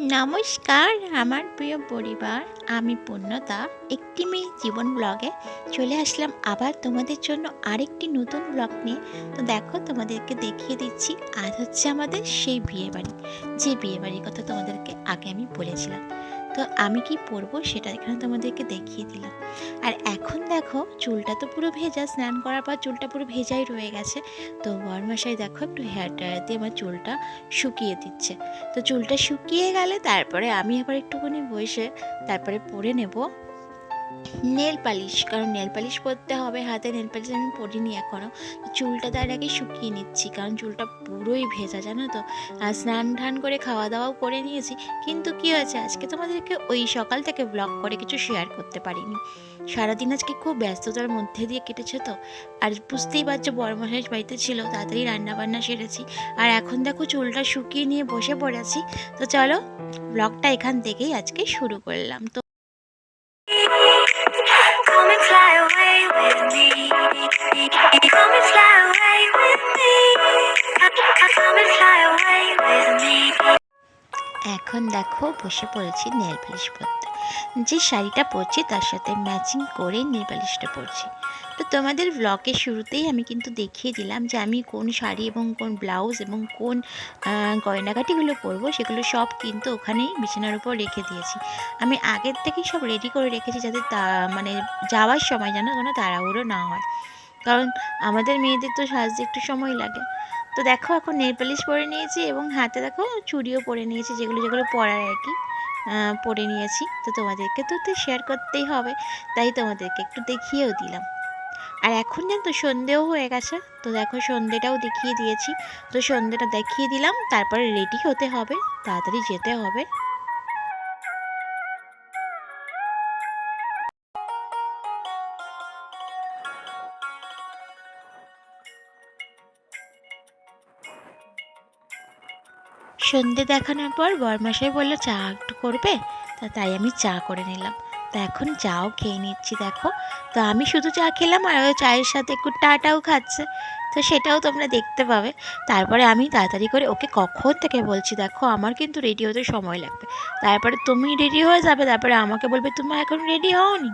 নমস্কার, আমার প্রিয় পরিবার, আমি পূর্ণতা। একটি মেয়ে জীবন ব্লগে চলে আসলাম আবার তোমাদের জন্য আরেকটি নতুন ব্লগ নিয়ে। তো দেখো, তোমাদেরকে দেখিয়ে দিচ্ছি, আজ হচ্ছে আমাদের সেই বিয়েবাড়ি। যে বিয়ে বাড়ির কথা তোমাদেরকে আগে আমি বলেছিলাম। তো আমি কি পরবো সেটা এখানে তোমাদেরকে দেখিয়ে দিলাম। আর এখন দেখো চুলটা তো পুরো ভেজা, স্নান করার পর চুলটা পুরো ভেজাই রয়ে গেছে। তো বরমশাই দেখো একটু হেয়ার ড্রায়ার দিয়ে আমার চুলটা শুকিয়ে দিচ্ছে। তো চুলটা শুকিয়ে গেলে তারপরে আমি আবার একটুখানি বসে তারপরে পরে নেব। নেল পালিশ, কারণ নেল পালিশ পরতে হবে, হাতে নেল পালিশ আমি পরিনি এখনও চুলটা তার আগে শুকিয়ে নিচ্ছি, কারণ চুলটা পুরোই ভেজা, জানো তো? আর স্নান টান করে খাওয়া দাওয়াও করে নিয়েছি। কিন্তু কি হয়েছে, আজকে তোমাদেরকে ওই সকাল থেকে ব্লগ করে কিছু শেয়ার করতে পারিনি। সারাদিন আজকে খুব ব্যস্ততার মধ্যে দিয়ে কেটেছে তো। আর বুঝতেই পারছ বড়মশাই বাড়িতে ছিল, তাড়াতাড়ি রান্না বান্না সেরেছি। আর এখন দেখো চুলটা শুকিয়ে নিয়ে বসে পড়েছি। তো চলো ব্লগটা এখান থেকেই আজকে শুরু করলাম। তো এখন দেখো বসে পড়েছি নেল পালিশ পরতে। যে শাড়িটা পরছি তার সাথে ম্যাচিং করে নেল পালিশটা পরছি। তো তোমাদের ব্লগের শুরুতেই আমি কিন্তু দেখিয়ে দিলাম যে আমি কোন শাড়ি এবং কোন ব্লাউজ এবং কোন আহ, গয়নাগাটিগুলো পরবো সেগুলো সব কিন্তু ওখানেই বিছানার উপর রেখে দিয়েছি। আমি আগের থেকেই সব রেডি করে রেখেছি যাতে তা মানে যাওয়ার সময় যেন কোনো তাড়াহুড়ো না হয়। কারণ আমাদের মেয়েদের তো সাজতে একটু সময় লাগে। তো দেখো এখন নেল পালিশ পরে নিয়েছি এবং হাতে দেখো চুড়িও পরে নিয়েছি, যেগুলো যেগুলো পরার আর কি। পরে নিয়েছি। তো তোমাদেরকে তো তো শেয়ার করতেই হবে, তাই তোমাদেরকে একটু দেখিয়েও দিলাম। আর এখন যেন তো সন্ধেও হয়ে গেছে, তো দেখো সন্ধেটাও দেখিয়ে দিয়েছি। তো সন্ধেটা দেখিয়ে দিলাম, তারপরে রেডি হতে হবে, তাড়াতাড়ি যেতে হবে। সন্ধে দেখানোর পর বরমাসাই বলল, চা একটু করবে? তা তাই আমি চা করে নিলাম। তো এখন চাও খেয়ে নিচ্ছি, দেখো। তো আমি শুধু চা খেলাম আর ওই চায়ের সাথে একটু টাটাও খাচ্ছে। তো সেটাও তোমরা দেখতে পাবে। তারপরে আমি তাড়াতাড়ি করে ওকে কখন থেকে বলছি, দেখো, আমার কিন্তু রেডি হতে সময় লাগবে। তারপরে তুমি রেডি হয়ে যাবে, তারপরে আমাকে বলবে তুমি এখন রেডি হওনি?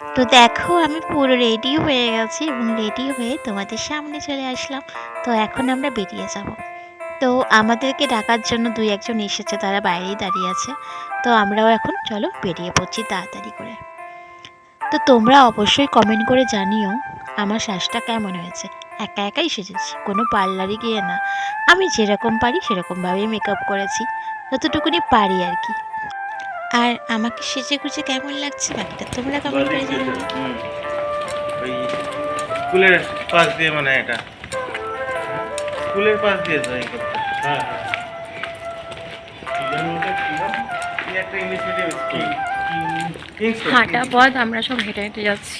তো দেখো, আমি পুরো রেডি হয়ে গেছি এবং রেডি হয়ে তোমাদের সামনে চলে আসলাম। তো এখন আমরা বেরিয়ে যাব। তো আমাদেরকে ডাকার জন্য দুই একজন এসেছে, তারা বাইরেই দাঁড়িয়ে আছে। তো আমরাও এখন চলো বেরিয়ে পড়ছি তাড়াতাড়ি করে। তো তোমরা অবশ্যই কমেন্ট করে জানিও আমার শ্বাসটা কেমন হয়েছে। একা একাই সেজেছি, কোনো পার্লারে গিয়ে না। আমি যেরকম পারি সেরকমভাবেই মেকআপ করেছি, যতটুকুনি পারি আর কি। আর আমাকে সেজে গুজে কেমন লাগছে বাকিটা তোমরা কেমন করে। ওই স্কুলের পাশ দিয়ে মানে এটা। স্কুলের পাশ দিয়ে করতে। হ্যাঁ জানো কিংস হাঁটা পথ আমরা সব হেঁটে হেঁটে যাচ্ছি।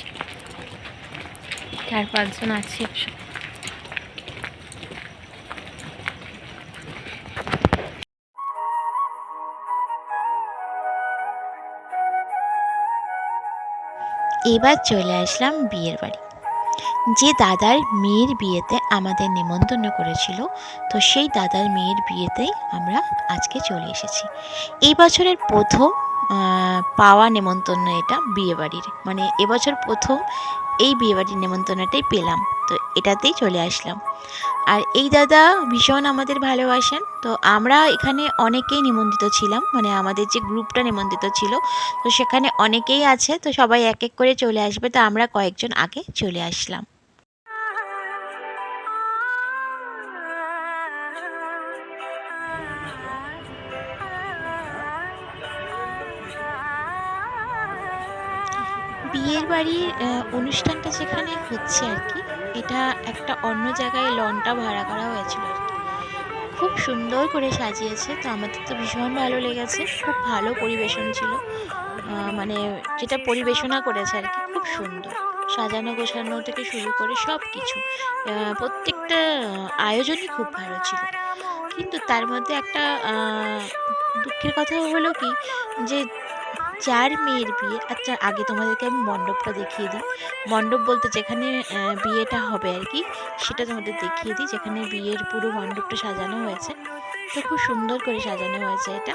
চার পাঁচজন আছি একসাথে এবার চলে আসলাম বিয়ের বাড়ি। যে দাদার মেয়ের বিয়েতে আমাদের নেমন্তন্ন করেছিল, তো সেই দাদার মেয়ের বিয়েতেই আমরা আজকে চলে এসেছি। এই বছরের প্রথম পাওয়া নেমন্তন্ন এটা বিয়েবাড়ির মানে এবছর প্রথম এই বিয়ে বাড়ির নেমন্তন্নটাই পেলাম, তো এটাতেই চলে আসলাম। আর এই দাদা ভীষণ আমাদের ভালোবাসেন। তো আমরা এখানে অনেকেই নিমন্ত্রিত ছিলাম মানে আমাদের যে গ্রুপটা নিমন্ত্রিত ছিল, তো সেখানে অনেকেই আছে, তো সবাই এক এক করে চলে আসবে, তো আমরা কয়েকজন আগে চলে আসলাম। বিয়ের বাড়ির অনুষ্ঠানটা যেখানে হচ্ছে আর কি এটা একটা অন্য জায়গায় লনটা ভাড়া করা হয়েছিল। খুব সুন্দর করে সাজিয়েছে, তো আমাদের তো ভীষণ ভালো লেগেছে, খুব ভালো পরিবেশন ছিল। মানে যেটা পরিবেশনা করেছে আর কি, খুব সুন্দর। সাজানো গোছানো থেকে শুরু করে সব কিছু প্রত্যেকটা আয়োজনই খুব ভালো ছিল। কিন্তু তার মধ্যে একটা দুঃখের কথা হলো কি, যে যার মেয়ের বিয়ে আচ্ছা আগে তোমাদেরকে আমি মণ্ডপটা দেখিয়ে দিই। মণ্ডপ বলতে যেখানে বিয়েটা হবে আর কি, সেটা তোমাদের দেখিয়ে দিই। যেখানে বিয়ের পুরো মণ্ডপটা সাজানো হয়েছে। তো খুব সুন্দর করে সাজানো হয়েছে এটা।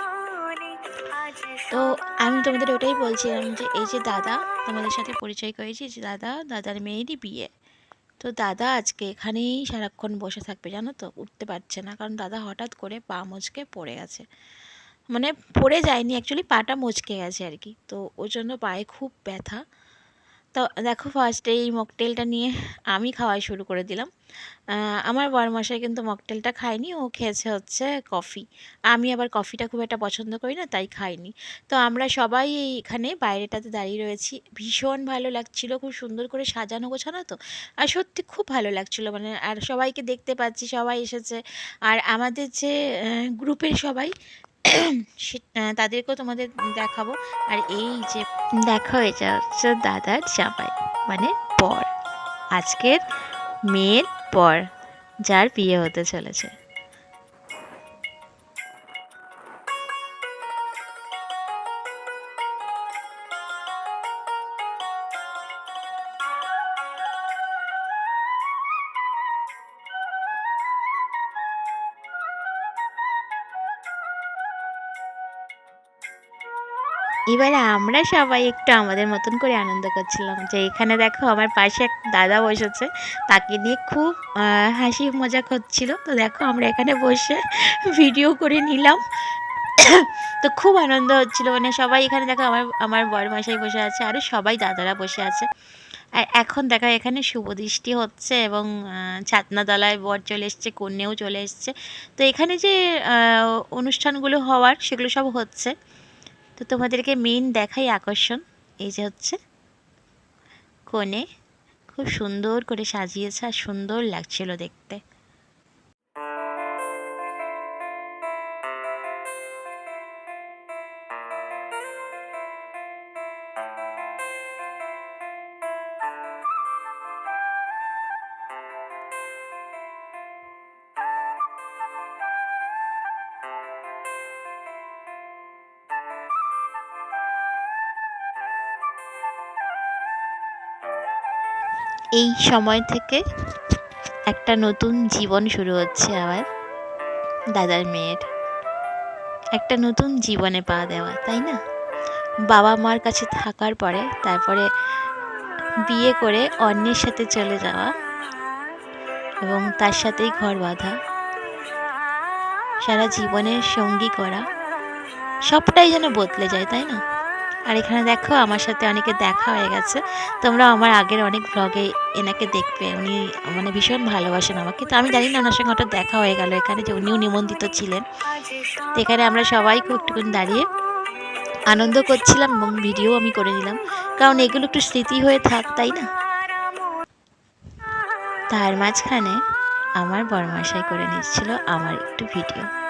তো আমি তোমাদের ওটাই বলছিলাম যে, এই যে দাদা, তোমাদের সাথে পরিচয় করেছি যে দাদা, দাদার মেয়েরই বিয়ে। তো দাদা আজকে এখানেই সারাক্ষণ বসে থাকবে, জানো তো? উঠতে পারছে না, কারণ দাদা হঠাৎ করে পা মচকে পড়ে গেছে। মানে পড়ে যায়নি অ্যাকচুয়ালি পাটা মচকে গেছে আর কি। তো ওই জন্য পায়ে খুব ব্যথা। তো দেখো ফার্স্টে এই মকটেলটা নিয়ে আমি খাওয়া শুরু করে দিলাম। আমার বরমশাই কিন্তু মকটেলটা খায়নি, ও খেয়েছে হচ্ছে কফি। আমি আবার কফিটা খুব একটা পছন্দ করি না, তাই খাইনি। তো আমরা সবাই এখানে বাইরেটাতে দাঁড়িয়ে রয়েছি। ভীষণ ভালো লাগছিল, খুব সুন্দর করে সাজানো গোছানো তো। আর সত্যি খুব ভালো লাগছিল মানে আর সবাইকে দেখতে পাচ্ছি, সবাই এসেছে। আর আমাদের যে গ্রুপের সবাই তাদেরকেও তোমাদের দেখাবো। আর এই যে দেখো এটা হচ্ছে দাদার জামাই মানে পর আজকের মেয়ের পর যার বিয়ে হতে চলেছে। এবারে আমরা সবাই একটু আমাদের মতন করে আনন্দ করছিলাম যে এখানে দেখো আমার পাশে এক দাদা বসেছে, তাকে নিয়ে খুব হাসি মজা করছিল। তো দেখো আমরা এখানে বসে ভিডিও করে নিলাম। তো খুব আনন্দ হচ্ছিল। মানে সবাই এখানে দেখো আমার আমার বড় মশাই বসে আছে আরও সবাই দাদারা বসে আছে। আর এখন দেখো এখানে শুভ দৃষ্টি হচ্ছে এবং ছাতনাতলায় বর চলে এসছে, কন্যেও চলে এসছে। তো এখানে যে অনুষ্ঠানগুলো হওয়ার সেগুলো সব হচ্ছে। তো তোমাদেরকে মেইন দেখাই আকর্ষণ, এই যে হচ্ছে কোণে খুব সুন্দর করে সাজিয়েছে আর সুন্দর লাগছিল দেখতে। এই সময় থেকে একটা নতুন জীবন শুরু হচ্ছে আবার দাদার মেয়ের। একটা নতুন জীবনে পা দেওয়া, তাই না? বাবা মার কাছে থাকার পরে, তারপরে বিয়ে করে অন্যের সাথে চলে যাওয়া এবং তার সাথেই ঘর বাঁধা, সারা জীবনের সঙ্গী করা, সবটাই যেন বদলে যায়, তাই না? আর এখানে দেখো আমার সাথে অনেকে দেখা হয়ে গেছে। তোমরা আমার আগের অনেক ব্লগে এনাকে দেখবে। উনি মানে ভীষণ ভালোবাসেন আমাকে। তো আমি জানি না ওনার সঙ্গে হঠাৎ দেখা হয়ে গেল এখানে যে উনিও নিমন্ত্রিত ছিলেন। তো এখানে আমরা সবাই খুব একটুখানি দাঁড়িয়ে আনন্দ করছিলাম এবং ভিডিও আমি করে নিলাম। কারণ এগুলো একটু স্মৃতি হয়ে থাক, তাই না? তার মাঝখানে আমার বরমাশাই করে নিচ্ছিল আমার একটু ভিডিও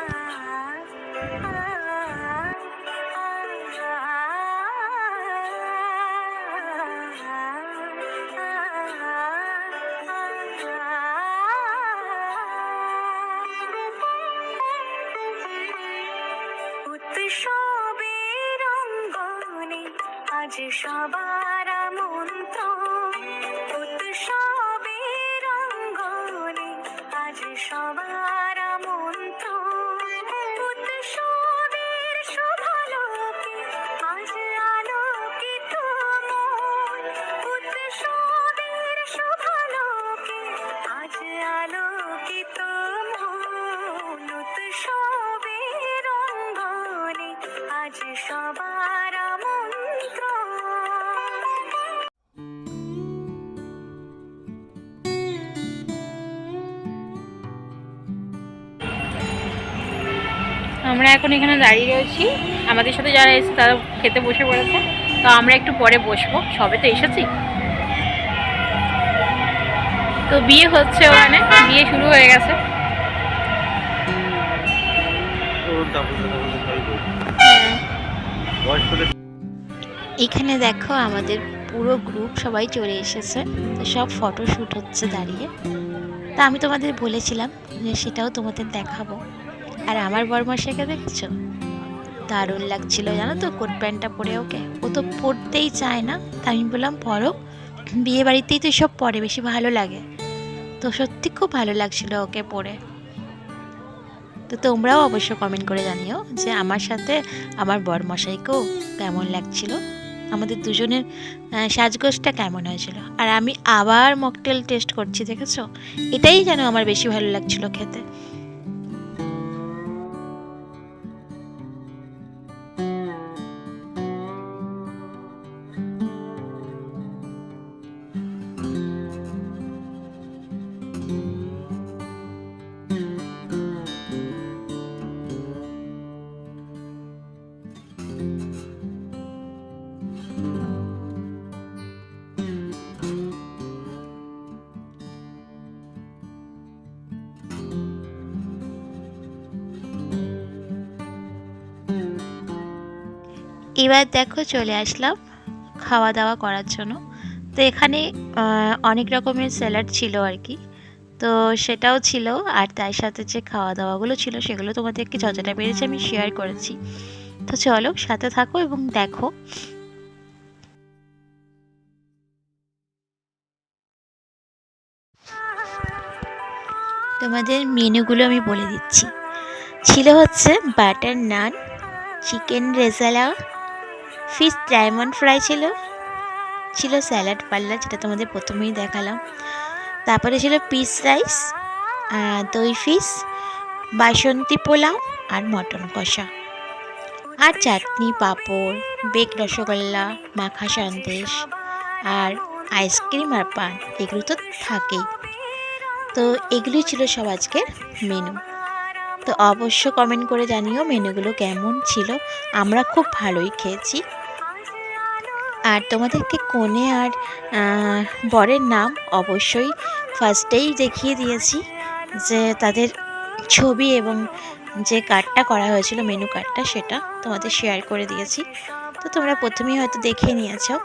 আজ সবার আমরা এখন এখানে দাঁড়িয়ে রয়েছি। আমাদের সাথে যারা এসেছে তারা খেতে বসে পড়েছে। তো আমরা একটু পরে বসবো। সবে তো এসেছি। তো বিয়ে হচ্ছে ওখানে। বিয়ে শুরু হয়ে গেছে। এখানে দেখো আমাদের পুরো গ্রুপ সবাই চলে এসেছে। সব ফটো শ্যুট হচ্ছে দাঁড়িয়ে। তা আমি তোমাদের বলেছিলাম যে সেটাও তোমাদের দেখাবো। আর আমার বরমশাইকে দেখছ? দারুণ লাগছিল, জানো তো, কোট প্যান্টটা পরে ওকে। ও তো পরতেই চায় না, তা আমি বললাম, পরো। বিয়ে বাড়িতেই তো সব পরে, বেশি ভালো লাগে। তো সত্যি খুব ভালো লাগছিল ওকে পরে। তো তোমরাও অবশ্য কমেন্ট করে জানিও যে আমার সাথে আমার বরমশাইকেও কেমন লাগছিল। আমাদের দুজনের সাজগোজটা কেমন হয়েছিল। আর আমি আবার মকটেল টেস্ট করছি, দেখেছ? এটাই যেন আমার বেশি ভালো লাগছিল খেতে। এবার দেখো চলে আসলাম খাওয়া দাওয়া করার জন্য। তো এখানে অনেক রকমের স্যালাড ছিল আর কি। তো সেটাও ছিল আর তার সাথে যে খাওয়া দাওয়াগুলো ছিল সেগুলো তোমাদেরকে যতটা পেরেছি আমি শেয়ার করেছি। তো চলো সাথে থাকো এবং দেখো। তোমাদের মেনুগুলো আমি বলে দিচ্ছি। ছিল হচ্ছে butter naan chicken rezala fish diamond fry ছিল। ছিল স্যালাড পাল্লা, যেটা তোমাদের প্রথমেই দেখালাম। তারপরে ছিল পিস রাইস দই ফিশ, বাসন্তী পোলাও আর মটন কষা। আর চাটনি, পাঁপড়, বেক রসগোল্লা, মাখা সন্দেশ আর আইসক্রিম আর পান, এগুলো তো থাকেই। তো এগুলোই ছিল সব আজকের মেনু। তো অবশ্য কমেন্ট করে জানিও মেনুগুলো কেমন ছিল। আমরা খুব ভালোই খেয়েছি। আর তোমাদেরকে কোণে আর বরের নাম অবশ্যই ফার্স্টেই দেখিয়ে দিয়েছি যে তাদের ছবি এবং যে কার্ডটা করা হয়েছিল মেনু কার্ডটা সেটা তোমাদের শেয়ার করে দিয়েছি। তো তোমরা প্রথমেই হয়তো দেখে নিয়েছো।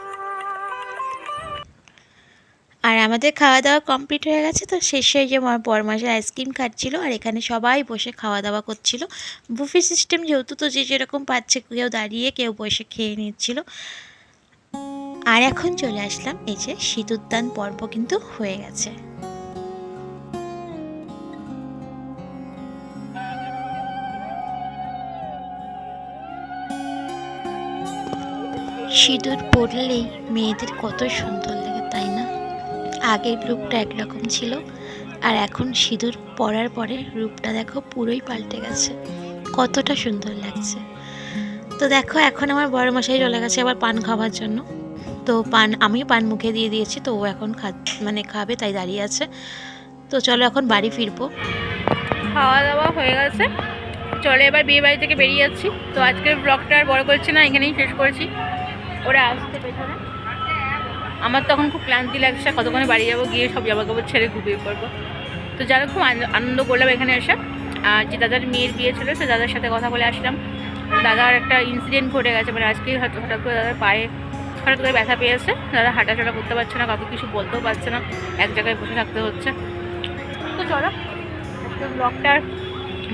আর আমাদের খাওয়া দাওয়া কমপ্লিট হয়ে গেছে, তো শেষে যে আমার বরমাসের আইসক্রিম খাচ্ছিল আর এখানে সবাই বসে খাওয়া দাওয়া করছিল। বুফে সিস্টেম যেহেতু তো যে যেরকম পাচ্ছে, কেউ দাঁড়িয়ে, কেউ বসে খেয়ে নিচ্ছিল। আর এখন চলে আসলাম এই যে শীতোদ্যান পর্ব কিন্তু হয়ে গেছে। সিঁদুর পরলেই মেয়েদের কত সুন্দর লাগে, তাই না? আগের রূপটা একরকম ছিল, আর এখন সিঁদুর পরার পরে রূপটা দেখো পুরোই পাল্টে গেছে। কতটা সুন্দর লাগছে। তো দেখো, এখন আমার বড় মশাই চলে গেছে আবার পান খাওয়ার জন্য। তো পান আমি পান মুখে দিয়ে দিয়েছি, তো ও এখন খা মানে খাবে, তাই দাঁড়িয়ে আছে। তো চলো এখন বাড়ি ফিরবো। খাওয়া দাওয়া হয়ে গেছে। চলে এবার বিয়ে বাড়ি থেকে বেরিয়ে যাচ্ছি। তো আজকের ব্লগটা আর বড় করছি না, এখানেই শেষ করছি। ওরা আসতে পেছনে। আমার তখন খুব ক্লান্তি লাগছে, কতক্ষণে বাড়ি যাব, গিয়ে সব জামা কাপড় ছেড়ে ঘুমিয়ে পড়ব। তো যারা খুব আন- আনন্দ করলাম এখানে এসে। আর যে দাদার মেয়ের বিয়ে ছিল, সে দাদার সাথে কথা বলে আসলাম। দাদার একটা ইনসিডেন্ট ঘটে গেছে মানে আজকে হঠাৎ হঠাৎ করে দাদার পায়ে হঠাৎ করে ব্যথা পেয়েছে। দাদা হাঁটাচলা করতে পারছে না, কাউকে কিছু বলতেও পারছে না। এক জায়গায় বসে থাকতে হচ্ছে। তো চলো ব্লগটা আর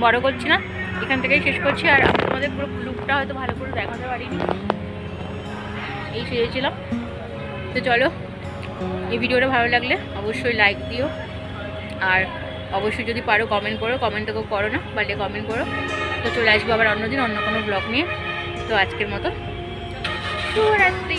বড় করছি না। এখান থেকেই শেষ করছি। আর আমি তোমাদের পুরো লুকটা হয়তো ভালো করে দেখাতে পারিনি। এই সেরেছিলাম তো চলো, এই ভিডিওটা ভালো লাগলে অবশ্যই লাইক দিও। আর অবশ্যই যদি পারো কমেন্ট করো। কমেন্ট তো করো না, পারলে কমেন্ট করো। তো চলে আসব আবার অন্যদিন অন্য কোনো ব্লগ নিয়ে। তো আজকের মতো। শুভরাত্রি।